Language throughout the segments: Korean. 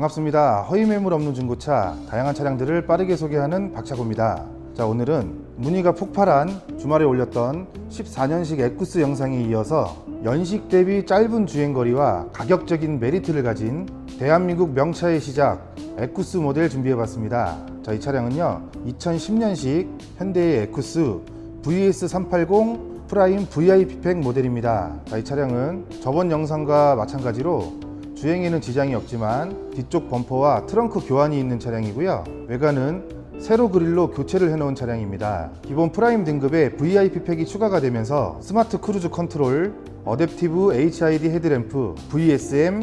반갑습니다. 허위 매물 없는 중고차, 다양한 차량들을 빠르게 소개하는 박차고입니다. 자, 오늘은 문의가 폭발한 주말에 올렸던 14년식 에쿠스 영상에 이어서 연식 대비 짧은 주행거리와 가격적인 메리트를 가진 대한민국 명차의 시작 에쿠스 모델 준비해봤습니다. 자, 이 차량은요, 2010년식 현대의 에쿠스 VS380 프라임 VIP 팩 모델입니다. 자, 이 차량은 저번 영상과 마찬가지로 주행에는 지장이 없지만 뒤쪽 범퍼와 트렁크 교환이 있는 차량이고요. 외관은 세로 그릴로 교체를 해놓은 차량입니다. 기본 프라임 등급에 VIP 팩이 추가가 되면서 스마트 크루즈 컨트롤, 어댑티브 HID 헤드램프, VSM,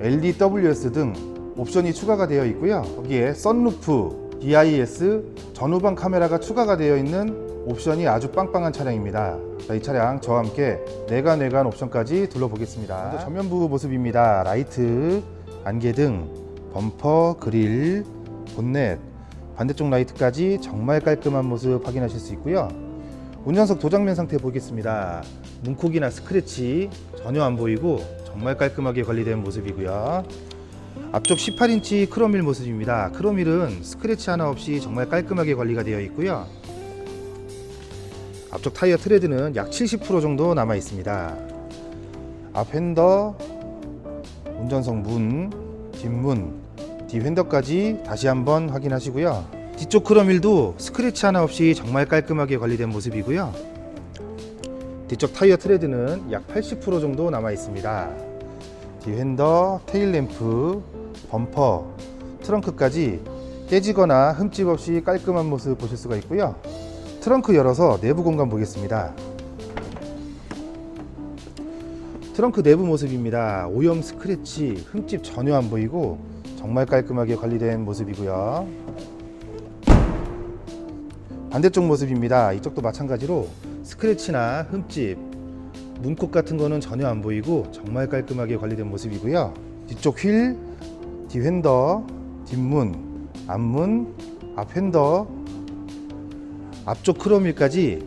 LDWS 등 옵션이 추가가 되어 있고요. 거기에 썬루프, DIS, 전후방 카메라가 추가가 되어 있는 옵션이 아주 빵빵한 차량입니다. 자, 이 차량 저와 함께 내관 외관 옵션까지 둘러보겠습니다. 먼저 전면부 모습입니다. 라이트, 안개등, 범퍼, 그릴, 본넷, 반대쪽 라이트까지 정말 깔끔한 모습 확인하실 수 있고요. 운전석 도장면 상태 보겠습니다. 문콕이나 스크래치 전혀 안 보이고 정말 깔끔하게 관리된 모습이고요. 앞쪽 18인치 크롬밀 모습입니다. 크롬밀은 스크래치 하나 없이 정말 깔끔하게 관리가 되어 있고요. 앞쪽 타이어 트레드는 약 70% 정도 남아 있습니다. 앞 핸더, 운전석 문, 뒷문, 뒤 핸더까지 다시 한번 확인하시고요. 뒤쪽 크롬밀도 스크래치 하나 없이 정말 깔끔하게 관리된 모습이고요. 뒤쪽 타이어 트레드는 약 80% 정도 남아 있습니다. 뒤핸더, 테일램프, 범퍼, 트렁크까지 깨지거나 흠집 없이 깔끔한 모습 보실 수가 있고요. 트렁크 열어서 내부 공간 보겠습니다. 트렁크 내부 모습입니다. 오염 스크래치, 흠집 전혀 안 보이고 정말 깔끔하게 관리된 모습이고요. 반대쪽 모습입니다. 이쪽도 마찬가지로 스크래치나 흠집, 문콕 같은 거는 전혀 안 보이고 정말 깔끔하게 관리된 모습이고요. 뒤쪽 휠, 뒤핸더, 뒷문, 앞문, 앞핸더, 앞쪽 크롬일까지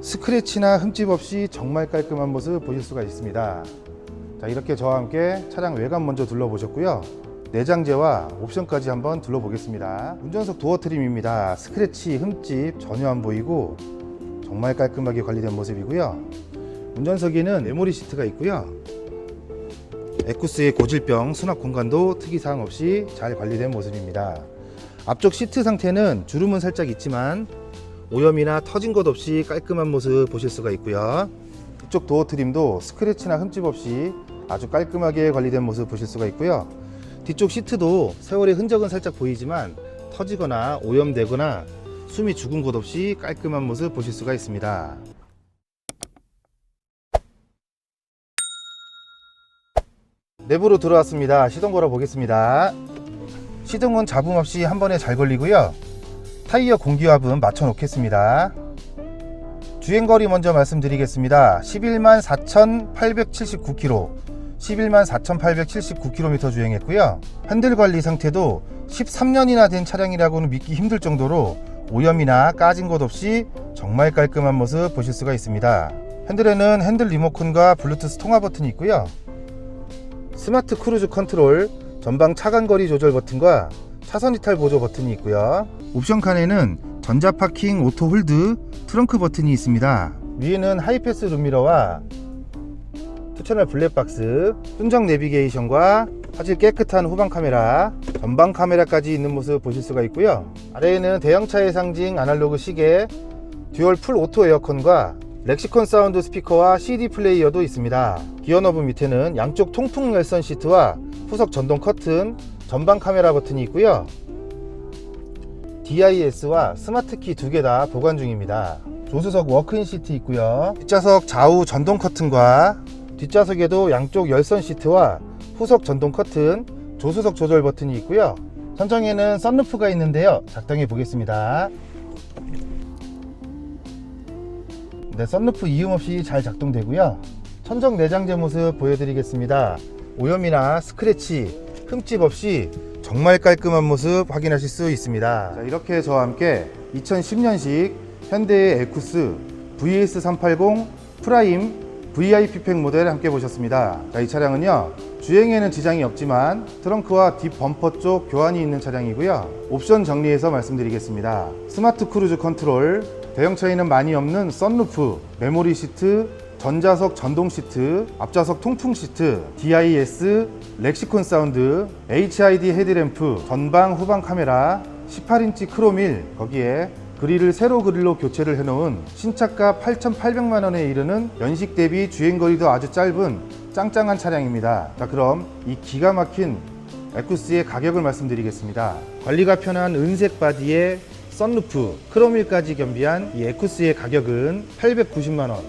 스크래치나 흠집 없이 정말 깔끔한 모습 보실 수가 있습니다. 자, 이렇게 저와 함께 차량 외관 먼저 둘러보셨고요. 내장재와 옵션까지 한번 둘러보겠습니다. 운전석 도어 트림입니다. 스크래치, 흠집 전혀 안 보이고 정말 깔끔하게 관리된 모습이고요. 운전석에는 메모리 시트가 있고요. 에쿠스의 고질병 수납 공간도 특이사항 없이 잘 관리된 모습입니다. 앞쪽 시트 상태는 주름은 살짝 있지만 오염이나 터진 것 없이 깔끔한 모습 보실 수가 있고요. 이쪽 도어 트림도 스크래치나 흠집 없이 아주 깔끔하게 관리된 모습 보실 수가 있고요. 뒤쪽 시트도 세월의 흔적은 살짝 보이지만 터지거나 오염되거나 숨이 죽은 곳 없이 깔끔한 모습 보실 수가 있습니다. 내부로 들어왔습니다. 시동 걸어 보겠습니다. 시동은 잡음 없이 한 번에 잘 걸리고요. 타이어 공기압은 맞춰 놓겠습니다. 주행거리 먼저 말씀드리겠습니다. 11만 4,879km, 11만 4,879km 주행했고요. 핸들 관리 상태도 13년이나 된 차량이라고는 믿기 힘들 정도로 오염이나 까진 것 없이 정말 깔끔한 모습 보실 수가 있습니다. 핸들에는 핸들 리모컨과 블루투스 통화 버튼이 있고요. 스마트 크루즈 컨트롤, 전방 차간 거리 조절 버튼과 차선 이탈 보조 버튼이 있고요. 옵션 칸에는 전자 파킹 오토 홀드 트렁크 버튼이 있습니다. 위에는 하이패스 룸미러와 투채널 블랙박스, 순정 내비게이션과 화질 깨끗한 후방 카메라, 전방 카메라까지 있는 모습 보실 수가 있고요. 아래에는 대형차의 상징 아날로그 시계, 듀얼 풀 오토 에어컨과 렉시콘 사운드 스피커와 CD 플레이어도 있습니다. 기어 너브 밑에는 양쪽 통풍 열선 시트와 후석 전동 커튼, 전방 카메라 버튼이 있고요. DIS와 스마트키 두 개 다 보관 중입니다. 조수석 워크인 시트 있고요. 뒷좌석 좌우 전동 커튼과 뒷좌석에도 양쪽 열선 시트와 후석 전동 커튼, 조수석 조절 버튼이 있고요. 천정에는 썬루프가 있는데요. 작동해 보겠습니다. 네, 썬루프 이음 없이 잘 작동되고요. 천정 내장재 모습 보여드리겠습니다. 오염이나 스크래치, 흠집 없이 정말 깔끔한 모습 확인하실 수 있습니다. 자, 이렇게 저와 함께 2010년식 현대의 에쿠스 VS380 프라임 VIP 팩 모델 함께 보셨습니다. 자, 이 차량은요. 주행에는 지장이 없지만 트렁크와 뒷 범퍼 쪽 교환이 있는 차량이고요. 옵션 정리해서 말씀드리겠습니다. 스마트 크루즈 컨트롤, 대형차에는 많이 없는 썬루프, 메모리 시트, 전자석 전동 시트, 앞좌석 통풍 시트, DIS, 렉시콘 사운드, HID 헤드램프, 전방 후방 카메라, 18인치 크롬일, 거기에 그릴을 세로 그릴로 교체를 해놓은 신차가 8,800만 원에 이르는 연식 대비 주행거리도 아주 짧은 짱짱한 차량입니다. 자, 그럼 이 기가 막힌 에쿠스의 가격을 말씀드리겠습니다. 관리가 편한 은색 바디에 썬루프, 크롬일까지 겸비한 이 에쿠스의 가격은 890만 원.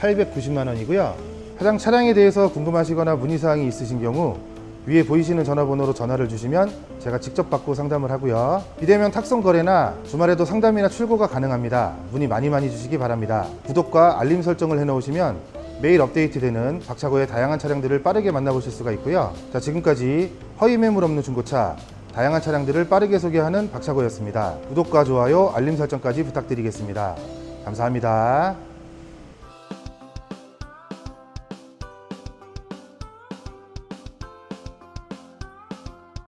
890만 원이고요. 해당 차량에 대해서 궁금하시거나 문의사항이 있으신 경우 위에 보이시는 전화번호로 전화를 주시면 제가 직접 받고 상담을 하고요. 비대면 탁송 거래나 주말에도 상담이나 출고가 가능합니다. 문의 많이 많이 주시기 바랍니다. 구독과 알림 설정을 해놓으시면 매일 업데이트되는 박차고의 다양한 차량들을 빠르게 만나보실 수가 있고요. 자, 지금까지 허위 매물 없는 중고차 다양한 차량들을 빠르게 소개하는 박차고였습니다. 구독과 좋아요, 알림 설정까지 부탁드리겠습니다. 감사합니다.